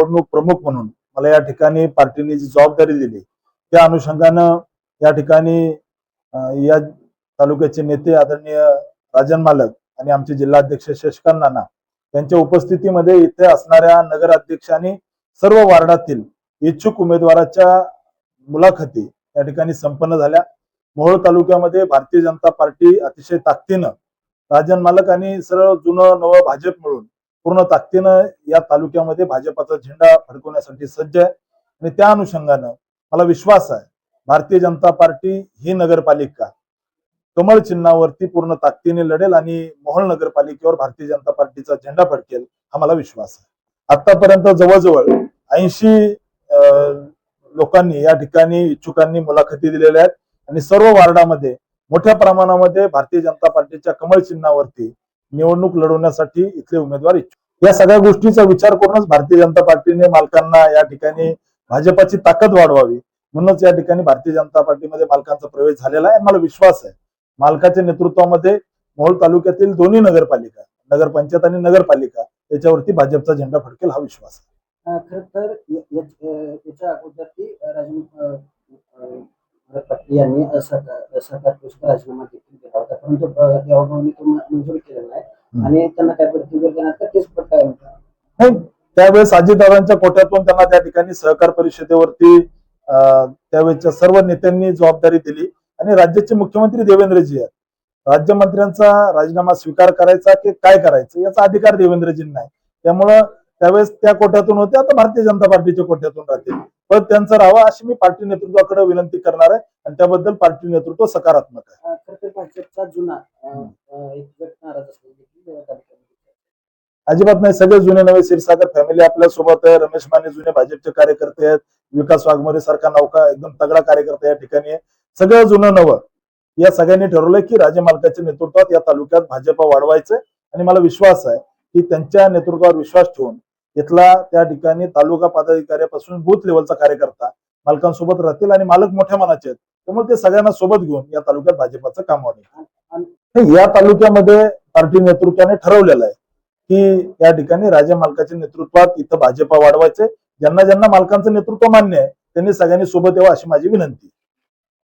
निवडणूक प्रमुख म्हणून मला या ठिकाणी पार्टीने जी जबाबदारी दिली त्या अनुषंगानं या ठिकाणी या तालुक्याचे नेते आदरणीय राजन मालक आणि आमचे जिल्हाध्यक्ष शशिकांत नाना यांच्या उपस्थितीमध्ये इथे असणाऱ्या नगराध्यक्ष आणि सर्व वार्डातील इच्छुक उमेदवाराच्या मुलाखती या ठिकाणी संपन्न झाल्या. मोहोळ तालुक्यामध्ये भारतीय जनता पार्टी अतिशय ताकदीनं राजन मालक आणि सर्व जुनं नवं भाजप मिळून पूर्ण ताकदीनं या तालुक्यामध्ये भाजपाचा झेंडा फडकवण्यासाठी सज्ज आहे. आणि त्या अनुषंगानं मला विश्वास आहे भारतीय जनता पार्टी ही नगरपालिका कमळ चिन्हावरती पूर्ण ताकदीने लढेल आणि मोहोळ नगरपालिकेवर भारतीय जनता पार्टीचा झेंडा फडकेल हा मला विश्वास आहे. आतापर्यंत जवळजवळ ऐंशी लोकांनी या ठिकाणी इच्छुकांनी मुलाखती दिलेल्या आहेत. आणि सर्व वार्डामध्ये मोठ्या प्रमाणामध्ये भारतीय जनता पार्टीच्या कमळ चिन्हावरती निवडणूक लढवण्यासाठी इथले उमेदवार इच्छुक. या सगळ्या गोष्टीचा विचार करूनच भारतीय जनता पार्टीने मालकांना या ठिकाणी भाजपाची ताकद वाढवावी म्हणूनच या ठिकाणी भारतीय जनता पार्टीमध्ये मालकांचा प्रवेश झालेला आहे. मला विश्वास आहे मालकाच्या नेतृत्वामध्ये मोहोळ तालुक्यातील दोन्ही नगरपालिका नगरपंचायत आणि नगरपालिका याच्यावरती भाजपचा झेंडा फडकेल हा विश्वास आहे. खर तर याच्या अगोदरती राजन पाटील यांनी असहकार राजीनामा देखील दिला होता. परंतु याबाबत मंजूर केलेला आणि त्यांना काय देण्यात का? तेच काय त्यावेळेस अजितदादांच्या कोट्यातून त्यांना त्या ठिकाणी सहकार परिषदेवरती त्यावेळेच्या सर्व नेत्यांनी जबाबदारी दिली. आणि राज्याचे मुख्यमंत्री देवेंद्रजी आहेत. राज्यमंत्र्यांचा राजीनामा स्वीकार करायचा की काय करायचं याचा अधिकार देवेंद्रजींना आहे. त्यामुळं त्यावेळेस त्या कोट्यातून होते आता भारतीय जनता पार्टीच्या कोट्यातून राहतील. पण त्यांचं राहावं अशी मी पार्टी नेतृत्वाकडे विनंती करणार आहे आणि त्याबद्दल पार्टी नेतृत्व सकारात्मक आहे अं, खरं तर भाजपचा जुना अं, अं, एक गट नाराज असलेला देखील या तालुक्यामध्ये अजिबात नाही सगळे जुने नवे क्षीरसागर फॅमिली आपल्यासोबत आहे. रमेश माने जुने भाजपचे कार्यकर्ते आहेत. विकास वाघमोरे सारखा नौका एकदम तगडा कार्यकर्ता या ठिकाणी आहे. सगळं जुनं नवं. या सगळ्यांनी ठरवलंय की राजे मालकाच्या नेतृत्वात या तालुक्यात भाजपा वाढवायचंय आणि मला विश्वास आहे की त्यांच्या नेतृत्वावर विश्वास ठेवून इथला त्या ठिकाणी तालुका पदाधिकाऱ्यापासून बूथ लेवलचा कार्यकर्ता मालकांसोबत राहतील आणि मालक मोठ्या मनाचे आहेत. त्यामुळे ते सगळ्यांना सोबत घेऊन या तालुक्यात भाजपाचं काम वाढेल या तालुक्यामध्ये पार्टी नेतृत्वाने ठरवलेलं आहे. की या ठिकाणी राजा मालकाच्या नेतृत्वात इथं भाजपा वाढवायचे ज्यांना ज्यांना मालकांचं नेतृत्व मान्य आहे त्यांनी सगळ्यांनी सोबत यावं अशी माझी विनंती